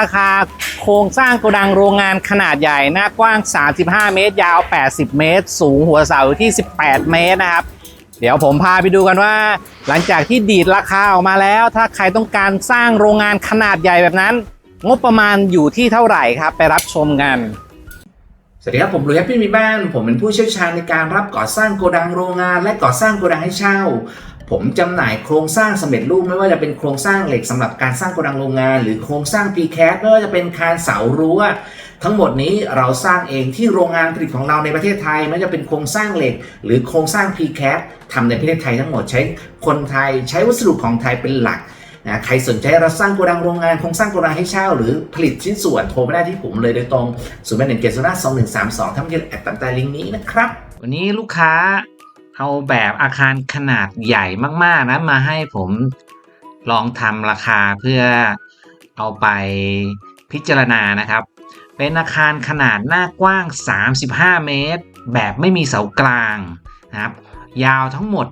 ราคาโครงสร้างโกดังโรงงานขนาดใหญ่ หน้ากว้าง 35 เมตร ยาว 80 เมตร สูงหัวเสาที่ 18 เมตรนะครับ เดี๋ยวผมพาไปดูกันว่า หลังจากที่ดีดราคาออกมาแล้ว ถ้าใครต้องการสร้างโรงงานขนาดใหญ่แบบนั้น งบประมาณอยู่ที่เท่าไหร่ครับ ไปรับชมกัน สวัสดีครับผมลุยแฮปปี้มีบ้าน ผมเป็นผู้เชี่ยวชาญในการรับก่อสร้างโกดังโรงงาน และก่อสร้างโกดังให้เช่า ผมจำหน่ายโครงสร้างสำเร็จรูปไม่ว่าจะเป็นโครงสร้างเหล็กสำหรับการสร้างโกดังโรงงาน หรือโครงสร้าง p c a t ไม่ว่าจะเป็นคานเสารั้วทั้งหมดนี้เราสร้างเองที่โรงงานผลิตของเราในประเทศไทยไม่ว่าจะเป็นโครงสร้างเหล็ก หรือโครงสร้าง p c a t ทำในประเทศไทยทั้งหมดใช้คนไทยใช้วัสดุของไทยเป็นหลักนะใครสนใจรับสร้างโกดังโรงงานโครงสร้างโกดังให้เช่า หรือผลิตชิ้นส่วนโทรมาได้ที่ผมเลยโดยตรงศูนย์แม่เจ็ดศูนาสองหนึ่งสามสองทั้งหมดแอดตั้งแต่ลิงก์นี้นะครับ วันนี้ลูกค้า เอาแบบอาคารขนาดใหญ่มากๆนะมาให้ผมลองทำราคาเพื่อเอาไปพิจารณานะครับ เป็นอาคารขนาดหน้ากว้าง 35 เมตร แบบไม่มีเสากลางนะครับ ยาวทั้งหมด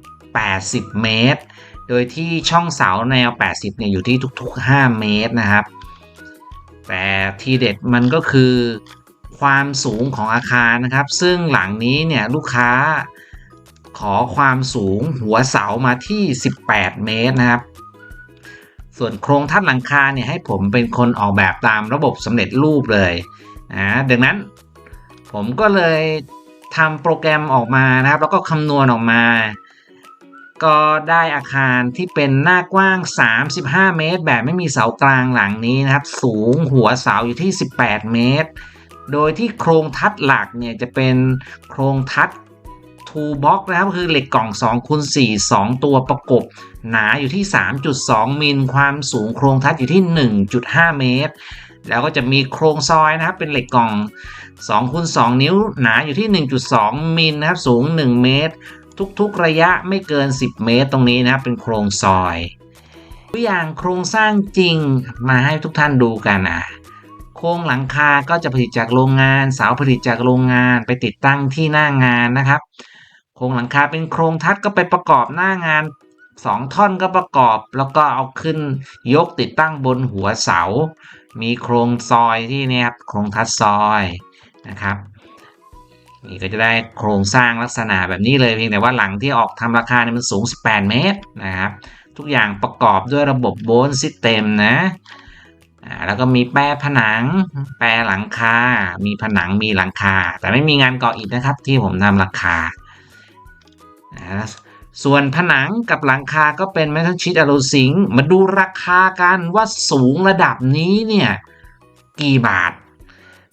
80 เมตร โดยที่ช่องเสาแนว 80 เนี่ยอยู่ที่ทุกๆ 5 เมตรนะครับ แต่ทีเด็ดมันก็คือความสูงของอาคารนะครับ ซึ่งหลังนี้เนี่ยลูกค้า ขอความสูงหัวเสามาที่ 18 เมตรนะครับ ส่วนโครงทัดหลังคาเนี่ยให้ผมเป็นคนออกแบบตามระบบสำเร็จรูปเลยนะดังนั้นผมก็เลยทำโปรแกรมออกมานะครับ แล้วก็คำนวณออกมา ก็ได้อาคารที่เป็นหน้ากว้าง 35 เมตร แบบไม่มีเสากลางหลังนี้นะครับ สูงหัวเสาอยู่ที่ 18 เมตร โดยที่โครงทัดหลักเนี่ยจะเป็นโครงทัด two box นะครับคือเหล็กกล่อง2คูณ4 2 ตัวประกบ หนาอยู่ที่ 3.2 มิลความสูงโครงทัดอยู่ที่ 1.5 เมตร แล้วก็จะมีโครงซอยนะครับเป็นเหล็กกล่อง2คูณ2นิ้วหนาอยู่ที่ 1.2 มิลนะครับสูง 1 เมตร ทุกๆระยะไม่เกิน 10 เมตรตรงนี้นะครับเป็นโครงซอยตัวอย่างโครงสร้างจริงมาให้ทุกท่านดูกันนะโครงหลังคาก็จะผลิตจากโรงงาน เสาผลิตจากโรงงานไปติดตั้งที่หน้างานนะครับ โครงหลังคาเป็นโครงทัดก็ไปประกอบหน้างานสองท่อนก็ประกอบแล้วก็เอาขึ้นยกติดตั้งบนหัวเสา มีโครงซอยที่นี่ครับโครงทัดซอยนะครับนี่ก็จะได้โครงสร้างลักษณะแบบนี้เลยเพียงแต่ว่าหลังที่ออกทำราคาเนี่ยมันสูง 18 เมตรนะครับ ทุกอย่างประกอบด้วยระบบโบนซิสเต็มนะแล้วก็มีแปรผนัง แปรหลังคา มีผนังมีหลังคา แต่ไม่มีงานก่ออิฐนะครับที่ผมทำราคา นะส่วนผนังกับหลังคาก็เป็นเมทัลชีตอลูซิงมาดูราคากันว่าสูงระดับนี้เนี่ยกี่บาท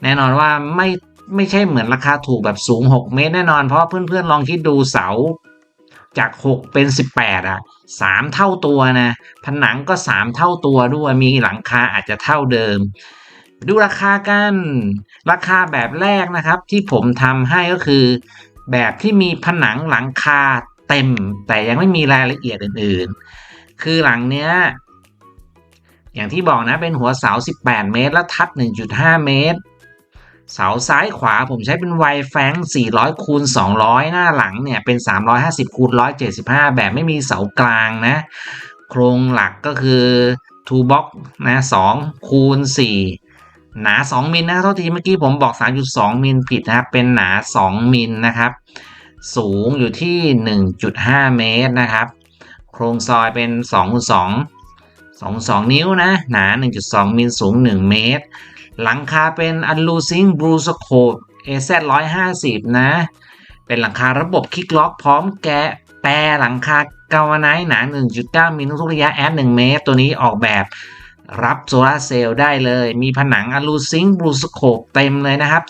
แน่นอนว่าไม่ไม่ใช่เหมือนราคาถูกแบบสูง 6 เมตรแน่นอนเพราะเพื่อนๆลองคิดดูเสาจาก 6 เป็น 18 อะ 3 เท่าตัวนะ ผนังก็ 3 เท่าตัวด้วย มีหลังคาอาจจะเท่าเดิม ดูราคากัน ราคาแบบแรกนะครับ ที่ผมทำให้ก็คือ แบบที่มีผนังหลังคาเต็ม แต่ยังไม่มีรายละเอียดอื่นๆ คือหลังเนี้ย อย่างที่บอกนะเป็นหัวเสา 18 เมตร แล้วทัด1.5 เมตร เสาซ้ายขวาผมใช้เป็นไวแฟง400 คูณ 200 หน้าหลังเนี่ยเป็น 350 คูณ 175 แบบไม่มีเสากลางนะ โครงหลักก็คือ two box นะ2คูณ4 หนา 2มิลนะเท่าทีเมื่อกี้ผมบอก 3.2มิลผิดนะครับ เป็นหนา 2มิลนะครับ สูงอยู่ที่ 1.5 เมตรนะครับ โครงซอยเป็น2 2 2 2 นิ้วนะ หนา 1.2 มิลสูง 1 เมตร หลังคาเป็นอันลูซิงบลูสโคป AZ 150 นะ เป็นหลังคาระบบคิกล็อกพร้อมแกะแปรหลังคากาวาไนหนา 1.9 มิลทุกระยะแอด1เมตร ตัวนี้ออกแบบ รับโซลาเซลล์ได้เลย มีผนังอลูซิงบลูสโคปเต็มเลยนะครับ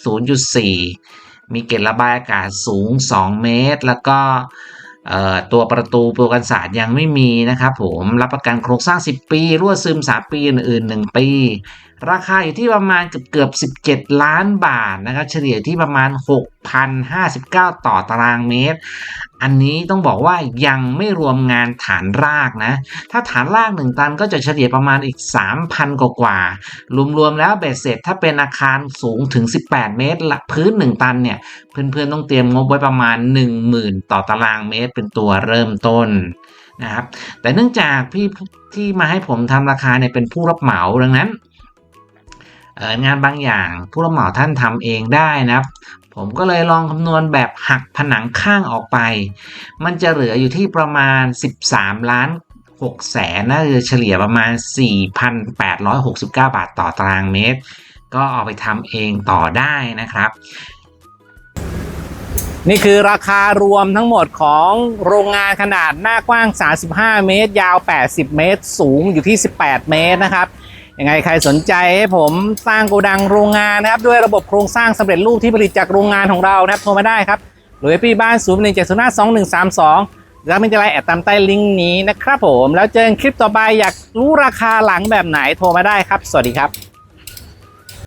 0.4 มีเกล็ดระบายอากาศสูง 2 เมตร แล้วก็ตัวประตูตัวกันศาสตร์ยังไม่มีนะครับผมรับประกันโครงสร้าง 10 ปี รั่วซึม 3 ปี อื่นๆ 1 ปี ราคาอยู่ที่ประมาณเกือบเกือบ 17 ล้านบาทนะครับ เฉลี่ยที่ประมาณ 6,059 ต่อตารางเมตร อันนี้ต้องบอกว่ายังไม่รวมงานฐานรากนะ ถ้าฐานราก 1 ตันก็จะเฉลี่ยประมาณอีก 3,000 กว่ากว่ารวมๆแล้วเบ็ดเสร็จถ้าเป็นอาคารสูงถึง 18 เมตรละพื้น 1 ตันเนี่ย เพื่อนๆต้องเตรียมงบไว้ประมาณ 10,000 ต่อตารางเมตร เป็นตัวเริ่มต้นนะครับ แต่เนื่องจากพี่ที่มาให้ผมทำราคาเนี่ยเป็นผู้รับเหมาดังนั้น งานบางอย่างผู้รับเหมาท่านทำเองได้นะครับ ผมก็เลยลองคำนวณแบบหักผนังข้างออกไป มันจะเหลืออยู่ที่ประมาณ 13 ล้าน6แสนน่าจะเฉลี่ยประมาณ 4,869 บาทต่อตารางเมตร ก็เอาไปทำเองต่อได้นะครับ นี่คือราคารวมทั้งหมดของโรงงานขนาดหน้ากว้าง 35 เมตร ยาว 80 เมตร สูงอยู่ที่ 18 เมตรนะครับ ยังไงใครสนใจให้ผมสร้างโกดังโรงงานนะครับ ด้วยระบบโครงสร้างสำเร็จรูปที่ผลิตจากโรงงานของเรานะครับโทรมาได้ครับหรือพี่บ้าน0 1 7 0 5 2 1 3 2แล้วมันจะไลน์แอดตามใต้ลิงก์นี้นะครับผมแล้วเจอกันคลิปต่อไปอยากรู้ราคาหลังแบบไหนโทรมาได้ครับ สวัสดีครับ